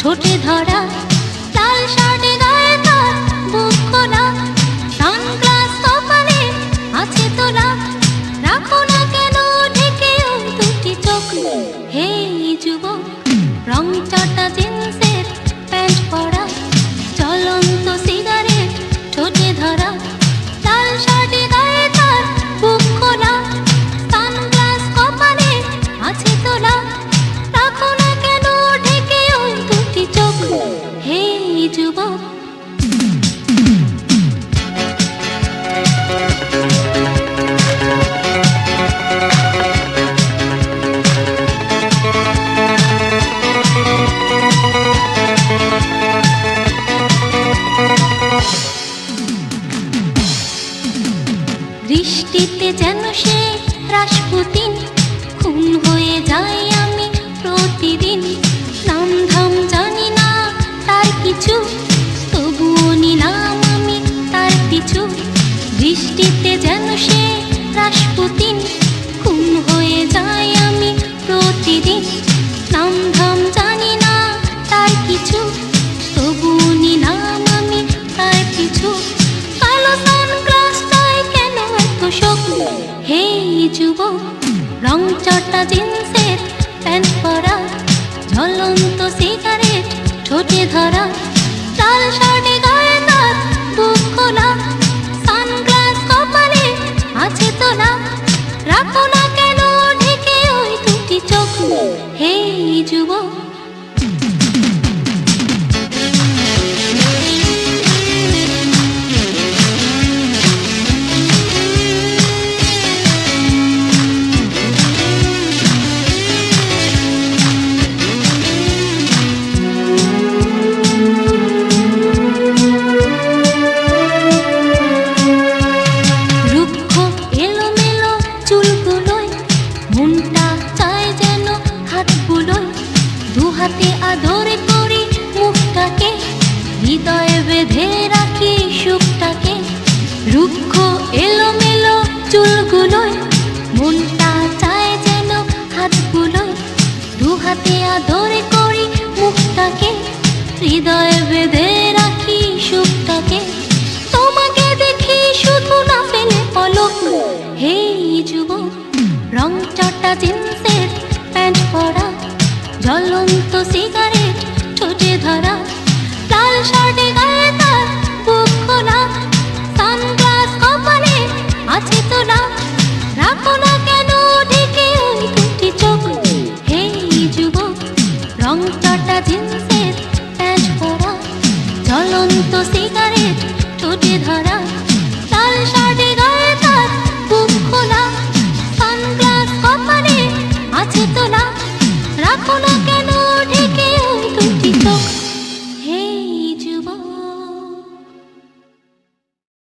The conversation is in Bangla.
ঠোঁটে ধরা লাল শার্টে গায়ে তার বুক খোলা, সানগ্লাস কপালে আছে তোলা। রাখো না কেন ঢেকে ওই দুটি চোখ। হে যুবক রং চটা জিন্সের বৃষ্টিতে যেন সে রাসপুতিন খুন হয়ে যায় আমি প্রতিদিন। নাম ধাম জানি না তার কিছু, তবুও নিলাম আমি তার কিছু বৃষ্টিতে যেন সে রাসপুতিন রং চটা জিন্সের আদর আদরে করি মুখটাকে। হৃদয়ে বেঁধে রাখি সুখটাকে। তো সিগারেট ঠোঁটে ধরা। লাল শার্টে গায়ে তার বুক খোলা সানগ্লাস কপালে আছে রাখো না কেন ঢেকে ওই দুটি চোখ। হে যুবক, রং চটা জিন্সের প্যান্ট পরা। জ্বলন্ত সিগারেট ঠোঁটে ধরা।